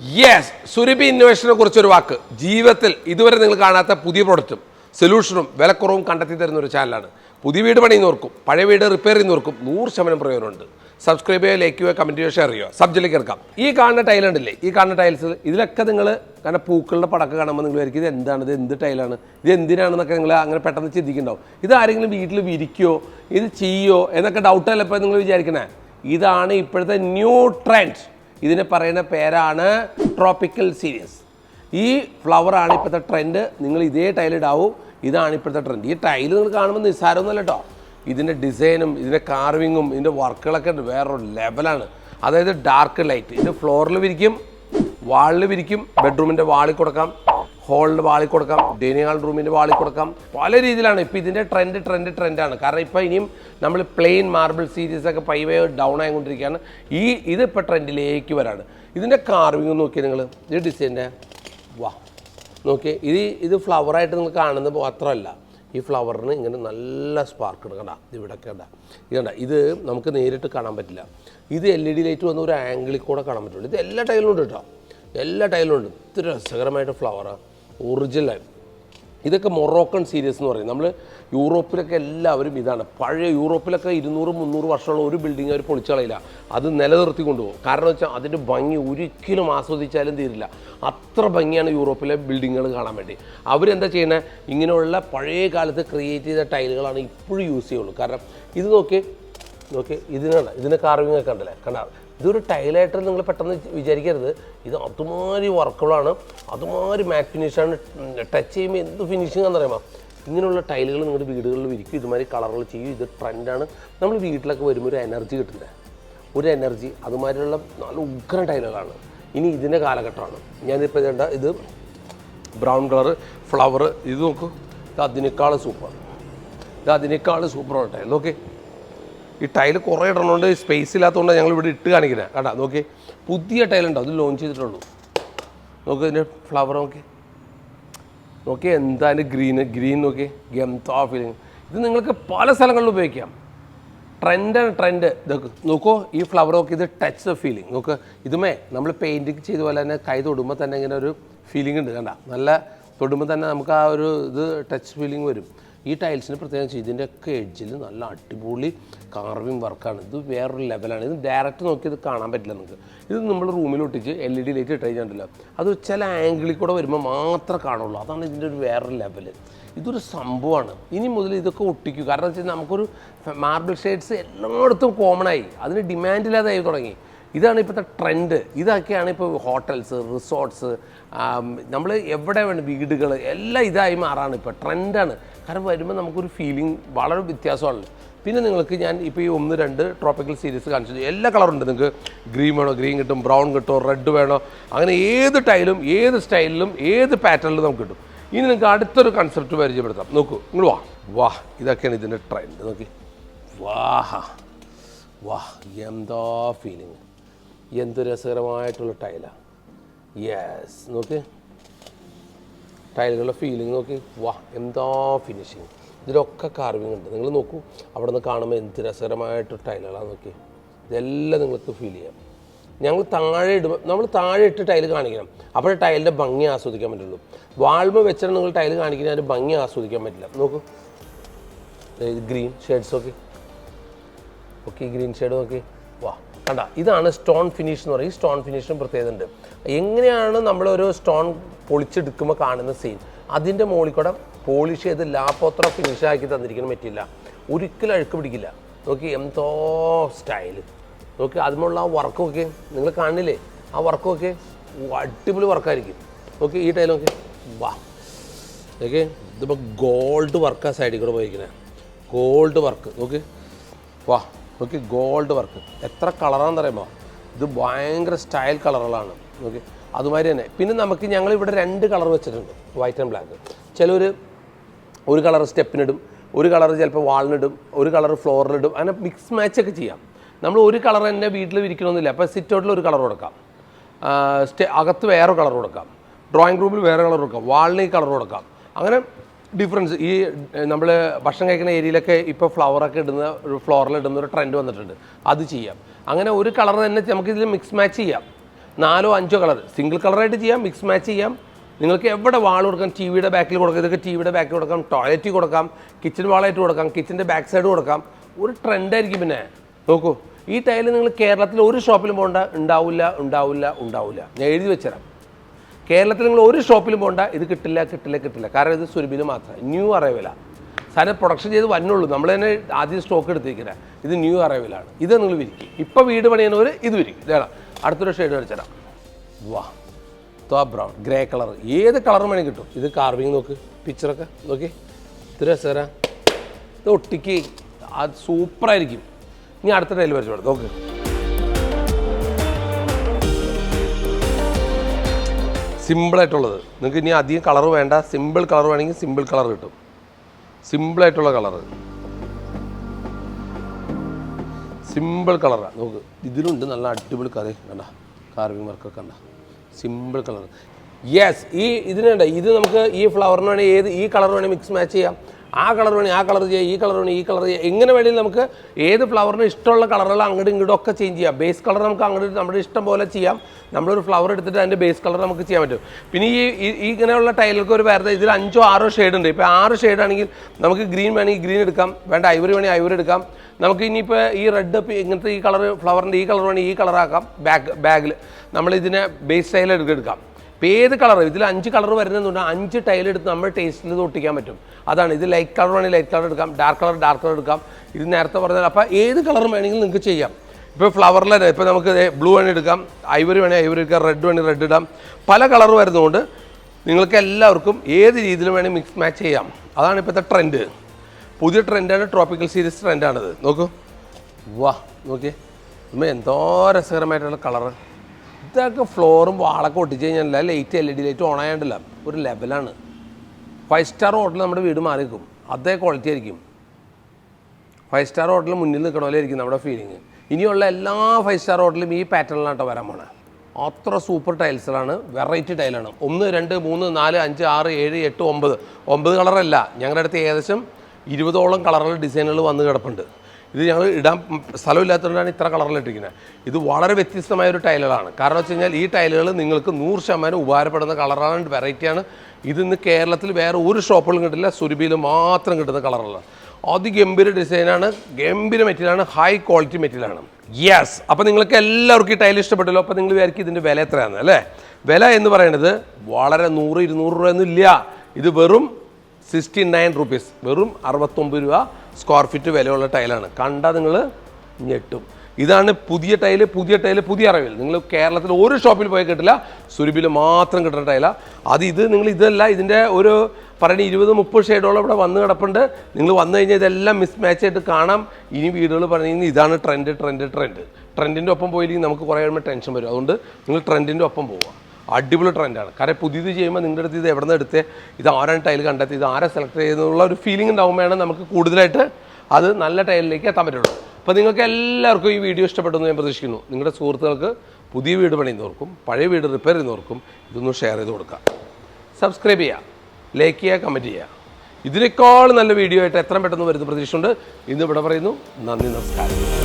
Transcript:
Yes Surabhi ഇന്നോവേഷനെ കുറിച്ചൊരു വാക്ക്. ജീവിതത്തിൽ ഇതുവരെ നിങ്ങൾ കാണാത്ത പുതിയ പ്രൊഡക്റ്റും സൊല്യൂഷനും വിലക്കുറവും കണ്ടെത്തി തരുന്ന ഒരു ചാനലാണ് പുതിയ വീട് പണിയുന്നവർക്കും പഴയ വീട് റിപ്പയർ ചെയ്യുന്നവർക്കും നൂറ് ശതമാനം പ്രയോജനമുണ്ട്. സബ്സ്ക്രൈബ് ചെയ്യുക ലൈക്ക് ചെയ്യുക കമന്റ് ചെയ്യുക ഷെയർ ചെയ്യുക. സബ്ജക്റ്റിലേക്ക് എടുക്കാം ഈ കാണുന്ന ടൈൽ ഉണ്ടല്ലേ ഈ കാണുന്ന ടൈൽസ് ഇതിലൊക്കെ നിങ്ങൾ കാരണം പൂക്കളുടെ പടക്കം കാണുമ്പോൾ നിങ്ങൾ വിചാരിക്കും ഇത് എന്താണ്? ഇത് എന്ത് ടൈലാണ് ഇത് എന്തിനാണെന്നൊക്കെ നിങ്ങൾ അങ്ങനെ പെട്ടെന്ന് ചിന്തിക്കുന്നുണ്ടാവും. ഇത് ആരെങ്കിലും വീട്ടിൽ വിരിക്കുകയോ ഇത് ചെയ്യുമോ എന്നൊക്കെ ഡൗട്ടല്ല ഇപ്പോൾ നിങ്ങൾ വിചാരിക്കണേ? ഇതാണ് ഇപ്പോഴത്തെ ന്യൂ ട്രെൻഡ് ഇതിന് പറയുന്ന പേരാണ് ട്രോപ്പിക്കൽ സീരീസ് ഈ ഫ്ലവറാണ് ഇപ്പോഴത്തെ ട്രെൻഡ് നിങ്ങൾ ഇതേ ടൈലിടാവും ഇതാണ് ഇപ്പോഴത്തെ ട്രെൻഡ് ഈ ടൈൽ നിങ്ങൾ കാണുമ്പോൾ നിസ്സാരമൊന്നുമല്ല കേട്ടോ ഇതിന്റെ ഡിസൈനും ഇതിന്റെ കാർവിങ്ങും ഇതിന്റെ വർക്കുകളൊക്കെ വേറൊരു ലെവലാണ് അതായത് ഡാർക്ക് ലൈറ്റ് ഇത് ഫ്ലോറിൽ വിരിക്കും വാളിൽ വിരിക്കും ബെഡ്റൂമിന്റെ വാളിൽ കൊടുക്കാം. ഹോളിന്റെ വാളി കൊടുക്കാം ഡൈനിങ് ഹാൾ റൂമിന്റെ വാളിൽ കൊടുക്കാം. പല രീതിയിലാണ്. ഇപ്പോൾ ഇതിന്റെ ട്രെൻഡ് ട്രെൻഡ് ട്രെൻഡാണ് കാരണം ഇപ്പോൾ ഇനിയും നമ്മൾ പ്ലെയിൻ മാർബിൾ സീരീസ് ഒക്കെ പൈവേ ഡൗൺ ആയിക്കൊണ്ടിരിക്കുകയാണ്. ഈ ഇതിപ്പോൾ ട്രെൻഡിലേക്ക് വരാണ്. ഇതിന്റെ കാർവിങ് നോക്കിയാൽ നിങ്ങൾ ഈ ഡിസൈന്റെ വാ. നോക്കിയേ ഇത് ഇത് ഫ്ലവറായിട്ട് നിങ്ങൾ കാണുന്നത് മാത്രമല്ല. ഈ ഫ്ലവറിന് ഇങ്ങനെ നല്ല സ്പാർക്ക് കണ്ട ഇവിടെ കണ്ട. ഇത് കണ്ട ഇത് നമുക്ക് നേരിട്ട് കാണാൻ പറ്റില്ല. ഇത് എൽ ഇ ഡി ലൈറ്റ് വന്ന ഒരു ആംഗിളിൽ കൂടെ കാണാൻ പറ്റുള്ളൂ. ഇത് എല്ലാ ടൈലും ഉണ്ട് കേട്ടോ. എല്ലാ ടൈലും ഉണ്ട്. ഇത്ര രസകരമായിട്ട് ഫ്ലവറാണ് ഒറിജിനൽ. ഇതൊക്കെ മൊറോക്കൺ സീരീസ് എന്ന് പറയും. നമ്മൾ യൂറോപ്പിലൊക്കെ എല്ലാവരും ഇതാണ്. പഴയ യൂറോപ്പിലൊക്കെ ഇരുന്നൂറ് മുന്നൂറ് വർഷമുള്ള ഒരു ബിൽഡിംഗ് അവർ പൊളിച്ചു കളയില്ല. അത് നിലനിർത്തി കൊണ്ടുപോകും. കാരണം വെച്ചാൽ അതിന്റെ ഭംഗി ഒരിക്കലും ആസ്വദിച്ചാലും തീരില്ല. അത്ര ഭംഗിയാണ് യൂറോപ്പിലെ ബിൽഡിങ്ങുകൾ കാണാൻ വേണ്ടി. അവരെന്താ ചെയ്യുന്നത് ഇങ്ങനെയുള്ള പഴയ കാലത്ത് ക്രിയേറ്റ് ചെയ്ത ടൈലുകളാണ് ഇപ്പോഴും യൂസ് ചെയ്യുള്ളൂ. കാരണം ഇത് നോക്കി നോക്കി ഇതിനുള്ള ഇതിന് കാർവിംഗ് ഒക്കെ ഉണ്ടല്ലേ കണ്ടാ? ഇതൊരു ടൈലായിട്ട് നിങ്ങൾ പെട്ടെന്ന് വിചാരിക്കരുത്. ഇത് അതുമാതിരി വർക്കുകളാണ്. അതുമാതിരി മാറ്റ് ഫിനിഷാണ് ടച്ച് ചെയ്യുമ്പോൾ എന്ത് ഫിനിഷിംഗ് ആണെന്ന് അറിയാമോ? ഇങ്ങനെയുള്ള ടൈലുകൾ നിങ്ങളുടെ വീടുകളിൽ വിരിക്കും. ഇതുമാതിരി കളറുകൾ ചെയ്യും. ഇത് ട്രെൻഡാണ് നമ്മൾ വീട്ടിലൊക്കെ വരുമ്പോൾ ഒരു എനർജി കിട്ടുന്നത് ഒരു എനർജി അതുമാതിരിയുള്ള നല്ല ഉഗ്രൻ ടൈലുകളാണ്. ഇനി ഇതിന്റെ കാലഘട്ടമാണ്. ഞാനിപ്പോൾ ഇതേണ്ട ഇത് ബ്രൗൺ കളർ ഫ്ലവർ ഇത് നോക്കൂ. ഇത് അതിനേക്കാൾ സൂപ്പർ ഇത് അതിനേക്കാൾ സൂപ്പറാണ് ടൈൽ നോക്കേ. ഈ ടൈൽ കുറേ ഇടണോണ്ട് സ്പേസ് ഇല്ലാത്തതുകൊണ്ട് ഞങ്ങൾ ഇവിടെ ഇട്ട് കാണിക്കുന്നത് കേട്ടാ നോക്കി പുതിയ ടൈലുണ്ടോ അത് ലോഞ്ച് ചെയ്തിട്ടുള്ളൂ. നോക്ക് ഇതിന്റെ ഫ്ലവർ നോക്കി നോക്കി എന്താ അതിന്റെ ഗ്രീന് ഗ്രീൻ നോക്കി ഗംതാ ഫീലിംഗ് ഇത് നിങ്ങൾക്ക് പല സ്ഥലങ്ങളിലും ഉപയോഗിക്കാം. ട്രെൻഡാണ് ട്രെൻഡ് ഇതൊക്കെ നോക്കൂ ഈ ഫ്ലവർ നോക്കി ഇത് ടച്ച് ഫീലിംഗ് നോക്ക് ഇതുമേ നമ്മൾ പെയിന്റിങ് ചെയ്ത പോലെ തന്നെ കൈ തൊടുമ്പോൾ തന്നെ ഇങ്ങനെ ഒരു ഫീലിംഗ് ഉണ്ട്. കണ്ട നല്ല തൊടുമ്പോൾ തന്നെ നമുക്ക് ആ ഒരു ഇത് ടച്ച് ഫീലിംഗ് വരും. ഈ ടൈൽസിന് പ്രത്യേകിച്ച് ഇതിന്റെയൊക്കെ എഡ്ജിൽ നല്ല അടിപൊളി കാർവിങ് വർക്കാണ് ഇത് വേറൊരു ലെവലാണ് ഇത് ഡയറക്റ്റ് നോക്കി ഇത് കാണാൻ പറ്റില്ല നിങ്ങൾക്ക് ഇത് നമ്മൾ റൂമിൽ ഒട്ടിച്ച് എൽ ഇ ഡി ലൈറ്റ് ഇട്ട് കഴിഞ്ഞിട്ടുണ്ടല്ലോ അത് ചില ആംഗിളിൽ കൂടെ വരുമ്പോൾ മാത്രമേ കാണുള്ളൂ. അതാണ് ഇതിന്റെ ഒരു വേറൊരു ലെവൽ ഇതൊരു സംഭവമാണ്. ഇനി മുതൽ ഇതൊക്കെ ഒട്ടിക്കും. കാരണം വെച്ചാൽ നമുക്കൊരു മാർബിൾ ഷെയ്ഡ്സ് എല്ലായിടത്തും കോമൺ ആയി. അതിന് ഡിമാൻഡില്ലാതായി തുടങ്ങി. ഇതാണ് ഇപ്പോഴത്തെ ട്രെൻഡ് ഇതൊക്കെയാണ് ഇപ്പോൾ ഹോട്ടൽസ് റിസോർട്ട്സ് നമ്മൾ എവിടെ വേണം വീടുകൾ എല്ലാം ഇതായി മാറാണ് ഇപ്പോൾ ട്രെൻഡാണ് കാരണം വരുമ്പോൾ നമുക്കൊരു ഫീലിംഗ് വളരെ വ്യത്യാസമാണ് പിന്നെ നിങ്ങൾക്ക് ഞാൻ ഇപ്പോൾ ഈ ഒന്ന് രണ്ട് ട്രോപ്പിക്കൽ സീരീസ് കാണിച്ചു എല്ലാ കളറുണ്ട് നിങ്ങൾക്ക് ഗ്രീൻ വേണോ ഗ്രീൻ കിട്ടും ബ്രൗൺ കിട്ടും റെഡ് വേണോ അങ്ങനെ ഏത് ടൈലും ഏത് സ്റ്റൈലിലും ഏത് പാറ്റേണിലും നമുക്ക് കിട്ടും. ഇനി നിങ്ങൾക്ക് അടുത്തൊരു കൺസെപ്റ്റ് പരിചയപ്പെടുത്താം. നോക്കൂ നിങ്ങൾ വാ. വാ ഇതൊക്കെയാണ് ഇതിന്റെ ട്രെൻഡ് നോക്കി. വാഹ. വാ എന്താ ഫീലിംഗ് എന്ത് രസകരമായിട്ടുള്ള ടൈലാണ് യെസ് നോക്ക്. ടൈലുകളുടെ ഫീലിംഗ് നോക്കി. വാ എന്താ ഫിനിഷിങ് ഇതിലൊക്കെ കാർവിംഗ് ഉണ്ട്. നിങ്ങൾ നോക്കൂ അവിടെ നിന്ന് കാണുമ്പോൾ എന്ത് രസകരമായിട്ട് ടൈലുകളാണ് നോക്കി ഇതെല്ലാം നിങ്ങൾക്ക് ഫീൽ ചെയ്യാം. ഞങ്ങൾ താഴെ ഇടുമ്പോൾ നമ്മൾ താഴെ ഇട്ട് ടൈൽ കാണിക്കണം. അപ്പോഴേ ടൈലിന്റെ ഭംഗി ആസ്വദിക്കാൻ പറ്റുള്ളൂ. വാൾമ വെച്ചാൽ നിങ്ങൾ ടൈൽ കാണിക്കുന്ന അതിന്റെ ഭംഗി ആസ്വദിക്കാൻ പറ്റില്ല. നോക്കൂ. Green shades okay okay green shade നോക്കി. കണ്ട ഇതാണ് സ്റ്റോൺ ഫിനിഷ് എന്ന് പറയും. സ്റ്റോൺ ഫിനിഷും പ്രത്യേകത ഉണ്ട്. എങ്ങനെയാണ് നമ്മളൊരു സ്റ്റോൺ പൊളിച്ചെടുക്കുമ്പോൾ കാണുന്ന സീൻ അതിന്റെ മുകളിൽ കൂടെ പോളിഷ് ചെയ്ത് ലാപ്പോത്ര ഫിനിഷ് ആക്കി തന്നിരിക്കുന്ന പറ്റില്ല ഒരിക്കലും അഴുക്ക് പിടിക്കില്ല. നോക്കി എന്തോ സ്റ്റൈൽ നോക്കി അതിനുള്ള ആ വർക്കൊക്കെ നിങ്ങൾ കാണില്ലേ? ആ വർക്കൊക്കെ അടിപൊളി വർക്കായിരിക്കും നോക്കി ഈ ടൈൽ നോക്കി. വാ. ഓക്കെ ഇതിപ്പോൾ ഗോൾഡ് വർക്കാണ് സൈഡിൽ കൂടെ പോയിരിക്കുന്നത് ഗോൾഡ് വർക്ക് നോക്ക് വാ. നോക്കി ഗോൾഡ് വർക്ക്. എത്ര കളറാണെന്ന് അറിയുമ്പോൾ ഇത് ഭയങ്കര സ്റ്റൈൽ കളറുകളാണ്. നോക്കി അതുമാതിരി തന്നെ. പിന്നെ നമുക്ക് ഞങ്ങൾ ഇവിടെ രണ്ട് കളർ വെച്ചിട്ടുണ്ട്. വൈറ്റ് ആൻഡ് ബ്ലാക്ക് ചിലർ ഒരു കളർ സ്റ്റെപ്പിനിടും ഒരു കളർ ചിലപ്പോൾ വാളിനിടും ഒരു കളർ ഫ്ലോറിലിടും അങ്ങനെ മിക്സ് മാച്ച് ഒക്കെ ചെയ്യാം. നമ്മൾ ഒരു കളർ തന്നെ വീട്ടിൽ വിരിക്കണമെന്നില്ല. അപ്പോൾ സിറ്റ് ഔട്ടിൽ ഒരു കളർ കൊടുക്കാം. സ്റ്റേ അകത്ത് വേറെ കളർ കൊടുക്കാം. ഡ്രോയിങ് റൂമിൽ വേറെ കളർ കൊടുക്കാം. വാളിന് ഈ കളർ കൊടുക്കാം. അങ്ങനെ ഡിഫറൻസ് ഈ നമ്മൾ ഭക്ഷണം കഴിക്കുന്ന ഏരിയയിലൊക്കെ ഇപ്പോൾ ഫ്ലവറൊക്കെ ഇടുന്ന ഒരു ഫ്ലോറിൽ ഇടുന്ന ഒരു ട്രെൻഡ് വന്നിട്ടുണ്ട്. അത് ചെയ്യാം. അങ്ങനെ ഒരു കളർ തന്നെ നമുക്ക് ഇതിൽ മിക്സ് മാച്ച് ചെയ്യാം. നാലോ അഞ്ചോ കളർ സിംഗിൾ കളറായിട്ട് ചെയ്യാം മിക്സ് മാച്ച് ചെയ്യാം. നിങ്ങൾക്ക് എവിടെ വാൾ കൊടുക്കാം? ടി വിയുടെ ബാക്കിൽ കൊടുക്കാം. ഇതൊക്കെ ടി വിയുടെ ബാക്കിൽ കൊടുക്കാം. ടോയ്ലറ്റിൽ കൊടുക്കാം. കിച്ചൺ വാളായിട്ട് കൊടുക്കാം. കിച്ചന്റെ ബാക്ക് സൈഡ് കൊടുക്കാം. ഒരു ട്രെൻഡായിരിക്കും പിന്നെ. നോക്കൂ. ഈ ടൈൽ നിങ്ങൾ കേരളത്തിൽ ഒരു ഷോപ്പിലും പോകേണ്ട. ഉണ്ടാവില്ല ഉണ്ടാവില്ല ഉണ്ടാവില്ല. ഞാൻ എഴുതി വെച്ചുതരാം. കേരളത്തിൽ നിങ്ങൾ ഒരു ഷോപ്പിലും പോകണ്ട ഇത് കിട്ടില്ല കിട്ടില്ല കിട്ടില്ല. കാരണം ഇത് സുരഭിന് മാത്രം. ന്യൂ അറൈവലാണ് സാധനം പ്രൊഡക്ഷൻ ചെയ്ത് വന്നുള്ളൂ. നമ്മൾ തന്നെ ആദ്യം സ്റ്റോക്ക് എടുത്തിരിക്കുന്നത് ഇത് ന്യൂ അറൈവലാണ് ഇത് നിങ്ങൾ വിരിക്കും. ഇപ്പോൾ വീട് പണിയുന്നവർ ഇത് വിരിക്കും. ഇതാണ് അടുത്തൊരു ഷെയ്ഡ് കളിച്ചരാം വാ. തോ ബ്രൗൺ ഗ്രേ കളർ ഏത് കളർ വേണമെങ്കിൽ കിട്ടും. ഇത് കാർവിങ് നോക്ക്. പിക്ചറൊക്കെ നോക്കി. ഇത് രസകര. ഇത് ഒട്ടിക്ക്. അത് സൂപ്പറായിരിക്കും ഇനി അടുത്ത ടൈൽ വരച്ചു നോക്ക്. സിമ്പിളായിട്ടുള്ളത്. നിങ്ങൾക്ക് ഇനി അധികം കളർ വേണ്ട. സിമ്പിൾ കളർ വേണമെങ്കിൽ സിമ്പിൾ കളർ കിട്ടും. സിമ്പിളായിട്ടുള്ള കളർ സിമ്പിൾ കളറാണ് നോക്ക് ഇതിലുണ്ട് നല്ല അടിപൊളി കറി. കണ്ട കാർവിംഗ് വർക്കൊക്കെ കണ്ട. സിമ്പിൾ കളർ യെസ് ഈ ഇതിനുണ്ട്. ഇത് നമുക്ക് ഈ ഫ്ലവറിന് വേണമെങ്കിൽ ഏത് ഈ കളർ വേണമെങ്കിൽ മിക്സ് മാച്ച് ചെയ്യാം. ആ കളർ വേണമെങ്കിൽ ആ കളർ ചെയ്യാം ഈ കളർ വേണമെങ്കിൽ ഈ കളർ ചെയ്യാം. എങ്ങനെ വേണമെങ്കിലും നമുക്ക് ഏത് ഫ്ലവറിന് ഇഷ്ടമുള്ള കളറുകൾ അങ്ങോട്ടും ഇങ്ങോട്ടും ഒക്കെ ചേഞ്ച് ചെയ്യാം. ബേസ് കളർ നമുക്ക് അങ്ങോട്ട് നമ്മുടെ ഇഷ്ടം പോലെ ചെയ്യാം. നമ്മളൊരു ഫ്ലവർ എടുത്തിട്ട് അതിന്റെ ബേസ് കളർ നമുക്ക് ചെയ്യാൻ പറ്റും. പിന്നെ ഈ ഇങ്ങനെയുള്ള ടൈലുകൾക്ക് ഒരു വേറെ ഇതിൽ അഞ്ചോ ആറോ ഷെയ്ഡ് ഉണ്ട്. ഇപ്പോൾ ആറ് ഷെയ്ഡ് ആണെങ്കിൽ നമുക്ക് ഗ്രീൻ വേണമെങ്കിൽ ഗ്രീൻ എടുക്കാം. വേണ്ട ഐവറി വേണമെങ്കിൽ ഐവറി എടുക്കാം. നമുക്ക് ഇനിയിപ്പോൾ ഈ റെഡ് ഇങ്ങനത്തെ ഈ കളർ ഫ്ലവറിന്റെ ഈ കളർ വേണമെങ്കിൽ ഈ കളറാക്കാം ബാഗ് ബാഗിൽ നമ്മളിതിനെ ബേസ് സ്റ്റൈൽ എടുക്കാം. ഇപ്പോൾ ഏത് കളർ ഇതിൽ അഞ്ച് കളർ വരുന്നതുകൊണ്ട് അഞ്ച് ടൈൽ എടുത്ത് നമ്മൾ ടേസ്റ്റിൽ ഒട്ടിക്കാൻ പറ്റും. അതാണ് ഇത് ലൈറ്റ് കളർ വേണമെങ്കിൽ ലൈറ്റ് കളർ എടുക്കാം ഡാർക്ക് കളർ ഡാർക്ക് കളർ എടുക്കാം. ഇത് നേരത്തെ പറഞ്ഞാൽ അപ്പോൾ ഏത് കളർ വേണമെങ്കിലും നിങ്ങൾക്ക് ചെയ്യാം. ഇപ്പോൾ ഫ്ലവറിൽ തന്നെ ഇപ്പോൾ നമുക്ക് ബ്ലൂ വേണേൽ എടുക്കാം ഐവറി വേണമെങ്കിൽ ഐവറി എടുക്കാം റെഡ് വേണമെങ്കിൽ റെഡ് ഇടാം. പല കളർ വരുന്നതുകൊണ്ട് നിങ്ങൾക്ക് എല്ലാവർക്കും ഏത് രീതിയിലും വേണമെങ്കിൽ മിക്സ് മാച്ച് ചെയ്യാം. അതാണ് ഇപ്പോഴത്തെ ട്രെൻഡ് പുതിയ ട്രെൻഡാണ് ട്രോപ്പിക്കൽ സീരീസ് ട്രെൻഡാണിത് നോക്കൂ. വാ നോക്കിയേ. എന്തോ രസകരമായിട്ടുള്ള കളറ് ഇതൊക്കെ ഫ്ലോറും വാളൊക്കെ ഒട്ടിച്ച് കഴിഞ്ഞാൽ light L E D light on ആയതല്ല ഒരു ലെവലാണ് ഫൈവ് സ്റ്റാർ ഹോട്ടൽ നമ്മുടെ വീട് മാറി നിൽക്കും. അതേ ക്വാളിറ്റി ആയിരിക്കും. ഫൈവ് സ്റ്റാർ ഹോട്ടൽ മുന്നിൽ നിൽക്കണ പോലെ ആയിരിക്കും നമ്മുടെ ഫീലിംഗ് ഇനിയുള്ള എല്ലാ ഫൈവ് സ്റ്റാർ ഹോട്ടലും ഈ പാറ്റേണിലാട്ടോ വരാൻ പോണേ. അത്ര സൂപ്പർ ടൈൽസുകളാണ് വെറൈറ്റി ടൈലാണ് ഒന്ന് രണ്ട് മൂന്ന് നാല് അഞ്ച് ആറ് ഏഴ് എട്ട് ഒമ്പത്. ഒമ്പത് കളറല്ല ഞങ്ങളുടെ അടുത്ത് ഏകദേശം ഇരുപതോളം കളറുകൾ ഡിസൈനുകൾ വന്ന് കിടപ്പുണ്ട്. ഇത് ഞങ്ങൾ ഇടാൻ സ്ഥലമില്ലാത്തതുകൊണ്ടാണ് ഇത്ര കളറിൽ ഇട്ടിരിക്കുന്നത് ഇത് വളരെ വ്യത്യസ്തമായ ഒരു ടൈലുകളാണ് കാരണം വെച്ച് കഴിഞ്ഞാൽ ഈ ടൈലുകൾ നിങ്ങൾക്ക് നൂറ് ശതമാനം ഉപകാരപ്പെടുന്ന കളറാണ് വെറൈറ്റിയാണ്. ഇത് ഇന്ന് കേരളത്തിൽ വേറെ ഒരു ഷോപ്പുകളും കിട്ടില്ല സുരുബിയിൽ മാത്രം കിട്ടുന്ന കളറുകളാണ് അതിഗംഭീര ഡിസൈനാണ് ഗംഭീര മെറ്റീരിയലാണ് ഹൈ ക്വാളിറ്റി മെറ്റീരിയലാണ്. യെസ് അപ്പോൾ നിങ്ങൾക്ക് എല്ലാവർക്കും ഈ ടൈൽ ഇഷ്ടപ്പെട്ടല്ലോ അപ്പോൾ നിങ്ങൾ വിചാരിക്കും ഇതിന്റെ വില എത്രയാണ് അല്ലേ? വില എന്ന് പറയുന്നത് വളരെ നൂറ് ഇരുന്നൂറ് രൂപയൊന്നും ഇല്ല. ഇത് വെറും സിക്സ്റ്റി നയൻ റുപ്പീസ് വെറും അറുപത്തൊമ്പത് രൂപ സ്ക്വയർ ഫീറ്റ് വിലയുള്ള ടൈലാണ്. കണ്ടാൽ നിങ്ങൾ ഞെട്ടും. ഇതാണ് പുതിയ ടൈൽ പുതിയ ടൈൽ പുതിയ അറിവിൽ. നിങ്ങൾ കേരളത്തിൽ ഒരു ഷോപ്പിൽ പോയി കിട്ടില്ല. സുരുബിൽ മാത്രം കിട്ടുന്ന ടൈലാണ് അത് ഇത് നിങ്ങൾ ഇതല്ല ഇതിന്റെ ഒരു പറയണ ഇരുപത് മുപ്പത് ഷെയ്ഡോളം ഇവിടെ വന്ന് കിടപ്പുണ്ട്. നിങ്ങൾ വന്നു കഴിഞ്ഞാൽ ഇതെല്ലാം മിസ് മാച്ച് ആയിട്ട് കാണാം. ഇനി വീടുകൾ പറഞ്ഞു ഇതാണ് ട്രെൻഡ് ട്രെൻഡ് ട്രെൻഡ് ട്രെൻഡിന്റെ ഒപ്പം പോയില്ലെങ്കിൽ നമുക്ക് കുറേ ടെൻഷൻ വരും. അതുകൊണ്ട് നിങ്ങൾ ട്രെൻഡിന്റെ ഒപ്പം പോവുക. അടിപൊളി ട്രെൻഡാണ്. കാരണം പുതിയത് ചെയ്യുമ്പോൾ നിങ്ങളുടെ അടുത്ത് ഇത് എവിടെ നിന്ന് എടുത്ത്? ഇത് ആരാണ് ടൈൽ കണ്ടെത്തി ഇത് ആരെ സെലക്ട് ചെയ്യുന്നുള്ള ഒരു ഫീലിംഗ് ഉണ്ടാകുമ്പോഴാണ് നമുക്ക് കൂടുതലായിട്ട് അത് നല്ല ടൈലിലേക്ക് എത്താൻ പറ്റുള്ളൂ. അപ്പോൾ നിങ്ങൾക്ക് എല്ലാവർക്കും ഈ വീഡിയോ ഇഷ്ടപ്പെട്ടെന്ന് ഞാൻ പ്രതീക്ഷിക്കുന്നു. നിങ്ങളുടെ സുഹൃത്തുക്കൾക്ക് പുതിയ വീട് പണിയുന്നവർക്കും പഴയ വീട് റിപ്പയർ ചെയ്യുന്നവർക്കും ഇതൊന്ന് ഷെയർ ചെയ്ത് കൊടുക്കുക. സബ്സ്ക്രൈബ് ചെയ്യുക ലൈക്ക് ചെയ്യുക കമന്റ് ചെയ്യുക. ഇതിനേക്കാൾ നല്ല വീഡിയോ ആയിട്ട് എത്ര പെട്ടെന്ന് വരുന്ന പ്രതീക്ഷയുണ്ട് ഇന്ന് ഇവിടെ പറയുന്നു. നന്ദി നമസ്കാരം.